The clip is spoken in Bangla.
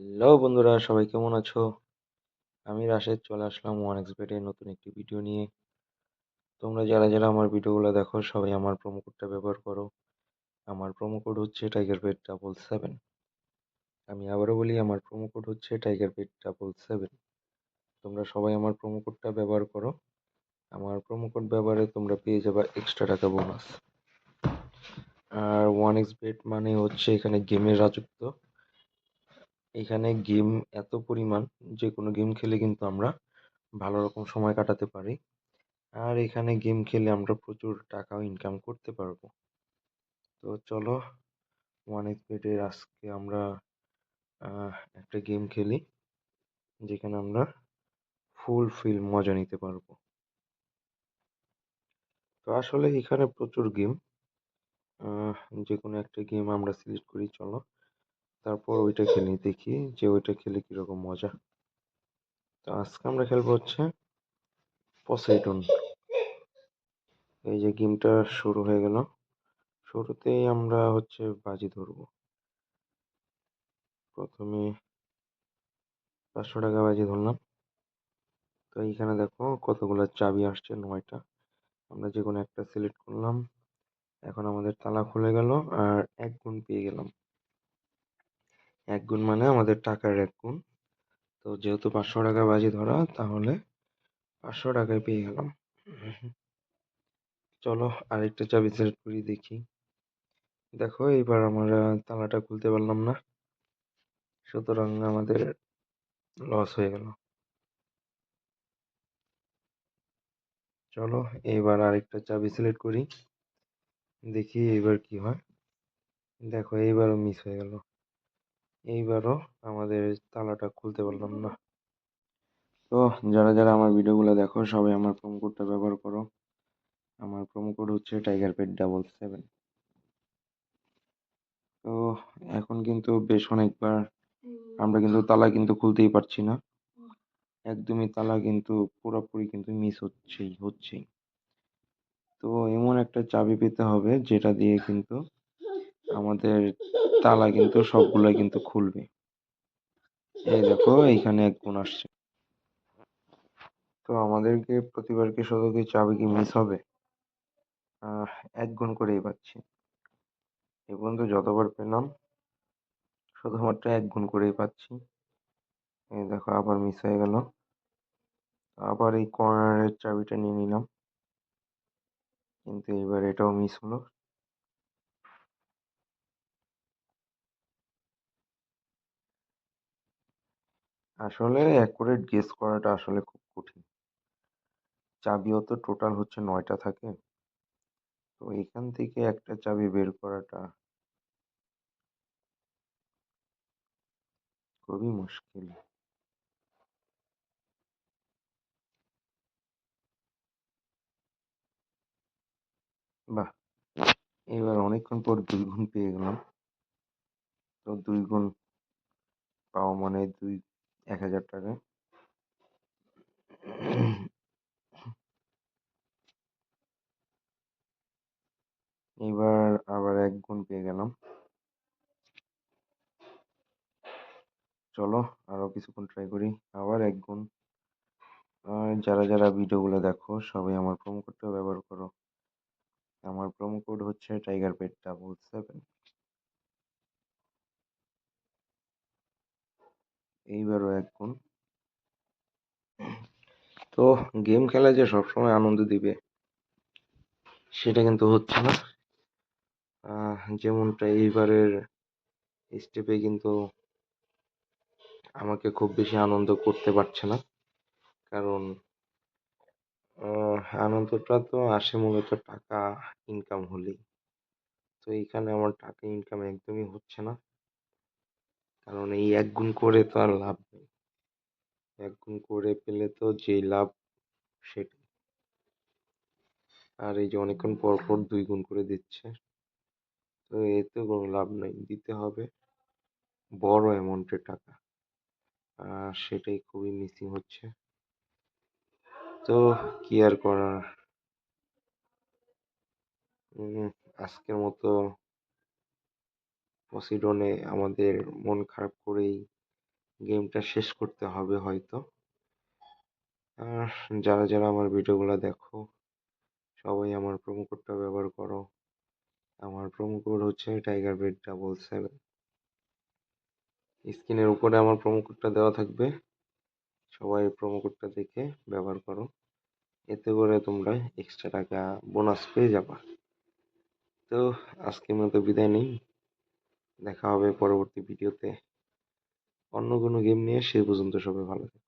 হ্যালো বন্ধুরা, সবাই কেমন আছো? আমি রাশেদ, চলে আসলাম ওয়ান এক্সবেটের নতুন একটি ভিডিও নিয়ে। তোমরা যারা যারা আমার ভিডিওগুলো দেখো, সবাই আমার প্রোমো কোডটা ব্যবহার করো। আমার প্রোমো কোড হচ্ছে টাইগার পেট ডাবল সেভেন আমি আবারও বলি, আমার প্রোমো কোড হচ্ছে টাইগার পেট ডাবল সেভেন তোমরা সবাই আমার প্রোমো কোডটা ব্যবহার করো। আমার প্রোমো কোড ব্যবহারে তোমরা পেয়ে যাবে এক্সট্রা টাকা বোনাস আর ওয়ান এক্স বেট মানে হচ্ছে এখানে গেমের রাজত্ব। এখানে গেম এত পরিমাণ যে কোনো গেম খেলে কিন্তু আমরা ভালো রকম সময় কাটাতে পারি। আর এখানে গেম খেলে আমরা প্রচুর টাকাও ইনকাম করতে পারব। তো চলো ওয়ান এক্সপেডের আজকে আমরা একটা গেম খেলি, যেখানে আমরা ফুল ফিল মজা নিতে পারব। তো আসলে এখানে প্রচুর গেম যে কোনো একটা গেম আমরা সিলেক্ট করি, চলো। তারপর ওইটা খেলি, দেখি যে ওইটা খেলে কীরকম মজা। তো আজকে আমরা খেলব হচ্ছে পসাইডন এই যে গেমটা শুরু হয়ে গেল, শুরুতেই আমরা হচ্ছে বাজি ধরবো। প্রথমে পাঁচশো টাকা বাজি ধরলাম। তো এইখানে দেখো কতগুলো চাবি আসছে, নয়টা। আমরা যে কোনো একটা সিলেক্ট করলাম। এখন আমাদের তালা খুলে গেল আর এক গুণ পেয়ে গেলাম। এক গুণ মানে আমাদের টাকার এক গুণ। তো যেহেতু পাঁচশো টাকা বাজি ধরা, তাহলে পাঁচশো টাকায় পেয়ে গেলাম। চলো আরেকটা চাবি সিলেক্ট করি, দেখি। দেখো এইবার আমরা তালাটা খুলতে পারলাম না। সুতরাং আমাদের লস হয়ে গেল। চলো এইবার আরেকটা চাবি সিলেক্ট করি। দেখি এইবার কি হয়। দেখো, এইবারও মিস হয়ে গেল। এইবারও আমাদের তালাটা খুলতে পারলাম না। তো যারা যারা আমার ভিডিওগুলো দেখো, সবাই আমার প্রোমো কোডটা ব্যবহার করো। আমার প্রোমো কোড হচ্ছে টাইগার পেট ডাবল সেভেন তো এখন কিন্তু বেশ অনেকবার আমরা কিন্তু তালা কিন্তু খুলতেই পারছি না। একদমই তালা কিন্তু পুরোপুরি কিন্তু মিস হচ্ছেই হচ্ছেই। তো এমন একটা চাবি পেতে হবে যেটা দিয়ে কিন্তু আমাদের তালা কিন্তু সবগুলোই কিন্তু খুলবে। এই দেখো, এইখানে এক গুণ আসছে। তো আমাদেরকে প্রতিবার কি শুধু কি চাবি কি মিস হবে? এক গুণ করেই পাচ্ছি। এ পর্যন্ত যতবার পেলাম, শুধুমাত্র এক গুণ করেই পাচ্ছি। এই দেখো, আবার মিস হয়ে গেল। আবার এই কর্নারের চাবিটা নিয়ে নিলাম। কিন্তু এবার এটাও মিস হলো। আসলে অ্যাকুরেট গেস করাটা আসলে খুব কঠিন। চাবিও তো টোটাল হচ্ছে নয়টা থাকে। তো এখান থেকে একটা চাবি বের করাটা খুবই মুশকিল। বাহ! এবার অনেকক্ষণ পর দুই গুণ পেয়ে গেলাম। তো দুই গুণ পাওয়া মানে দুই এক হাজার টাকা। এবার আবার এক গুণ পেয়ে গেলাম। চলো আরও কিছুক্ষণ ট্রাই করি, আবার এক গুণ। যারা যারা ভিডিওগুলো দেখো, সবাই আমার প্রোমো কোডটা ব্যবহার করো। আমার প্রোমো কোড হচ্ছে টাইগার পেট ডাবল সেভেন এইবারও এক গুণ। তো গেম খেলা যে সবসময় আনন্দ দিবে, সেটা কিন্তু হচ্ছে না। যেমনটা এইবারের স্টেপে কিন্তু আমাকে খুব বেশি আনন্দ করতে পারছে না। কারণ আনন্দটা তো আসে মূলত টাকা ইনকাম হলেই। তো এইখানে আমার টাকা ইনকাম একদমই হচ্ছে না। কারণ এই এক গুণ করে তো আর লাভ নেই। এক গুণ করে পেলে তো যেই লাভ, সেটাই। আর এই যে অনেকক্ষণ পর পর দুই গুণ করে দিচ্ছে, তো এতে কোনো লাভ নেই। দিতে হবে বড় অ্যামাউন্টের টাকা। আর সেটাই খুবই মিসিং হচ্ছে। তো কি আর করার? আজকের মতো পসিডনে আমাদের মন খারাপ করেই গেমটা শেষ করতে হবে হয়তো। আর যারা যারা আমার ভিডিওগুলো দেখো, সবাই আমার প্রোমো কোডটা ব্যবহার করো। আমার প্রোমো কোড হচ্ছে টাইগার বেড ডাবল সেভেন স্ক্রিনের উপরে আমার প্রোমো কোডটা দেওয়া থাকবে। সবাই প্রোমো কোডটা দেখে ব্যবহার করো। এতে করে তোমরা এক্সট্রা টাকা বোনাস পেয়ে যাবা। তো, আজকের মতো বিদায় নেই। দেখা হবে পরবর্তী ভিডিওতে অন্য কোনো গেম নিয়ে সে পর্যন্ত সবাই ভালো থেকো।